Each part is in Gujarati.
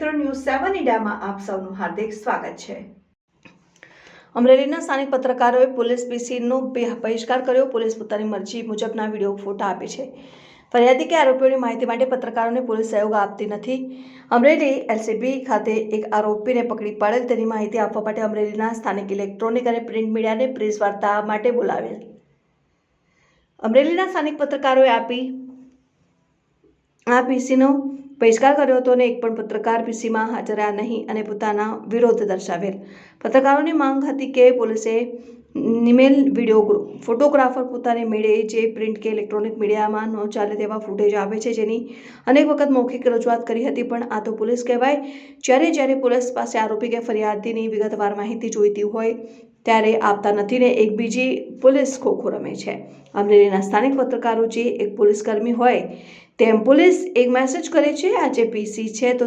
ન્યૂઝ સેવન ઇન્ડિયામાં આપ સૌનું હાર્દિક સ્વાગત છે. અમરેલીના સ્થાનિક પત્રકારોએ પોલીસ પીસીનો બહિષ્કાર કર્યો. પોલીસ પોતાની મરજી મુજબના વીડિયો ફોટા આપે છે. ફરિયાદી કે આરોપીઓની માહિતી માટે પત્રકારોને પોલીસ સહયોગ આપતી નથી. અમરેલી એલસીબી ખાતે એક આરોપીને પકડી પાડેલ તેની માહિતી આપવા માટે અમરેલીના સ્થાનિક ઇલેક્ટ્રોનિક અને પ્રિન્ટ મીડિયાને પ્રેસ વાર્તા માટે બોલાવેલ. અમરેલીના સ્થાનિક પત્રકારોએ આપી, આ પીસીનો બહિષ્કાર કર્યો હતો અને એક પણ પત્રકાર પીસીમાં હાજર નહીં અને પોતાના વિરોધ દર્શાવેલ. પત્રકારોની માંગ હતી કે પોલીસે નિમેલ વીડિયો ફોટોગ્રાફર પોતાને મેળે જે પ્રિન્ટ કે ઇલેક્ટ્રોનિક મીડિયામાં ન ચાલે તેવા ફૂટેજ આવે છે જેની અનેક વખત મૌખિક રજૂઆત કરી હતી, પણ આ તો પોલીસ કહેવાય. જ્યારે જ્યારે પોલીસ પાસે આરોપી કે ફરિયાદીની વિગતવાર માહિતી જોઈતી હોય, ત્યારે આપતા નથી ને એક બીજી પોલીસ ખોખો રમે છે. અમરેલીના સ્થાનિક પત્રકારો જે એક પોલીસકર્મી હોય, તેમ પોલીસ એક મેસેજ કરે છે આ જે પીસી છે, તો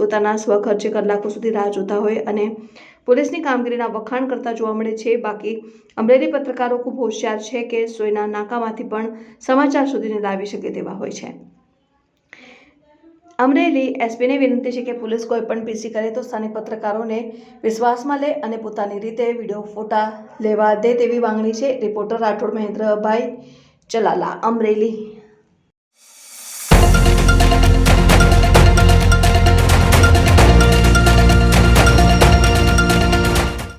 પોતાના સ્વખર્ચે કલાકો સુધી રાહ જોતા હોય અને પોલીસની કામગીરીના વખાણ કરતા જોવા મળે છે. બાકી અમરેલી પત્રકારો ખૂબ હોશિયાર છે કે સોયના નાકામાંથી પણ સમાચાર સુધીને લાવી શકે તેવા હોય છે. અમરેલી એસપીને વિનંતી છે કે પોલીસ કોઈ પણ પીસી કરે તો સ્થાનિક પત્રકારોને વિશ્વાસમાં લે અને પોતાની રીતે વીડિયો, ફોટા લેવા દે તેવી માંગણી છે. રિપોર્ટર રાઠોડ મહેન્દ્રભાઈ ચલાલા, અમરેલી.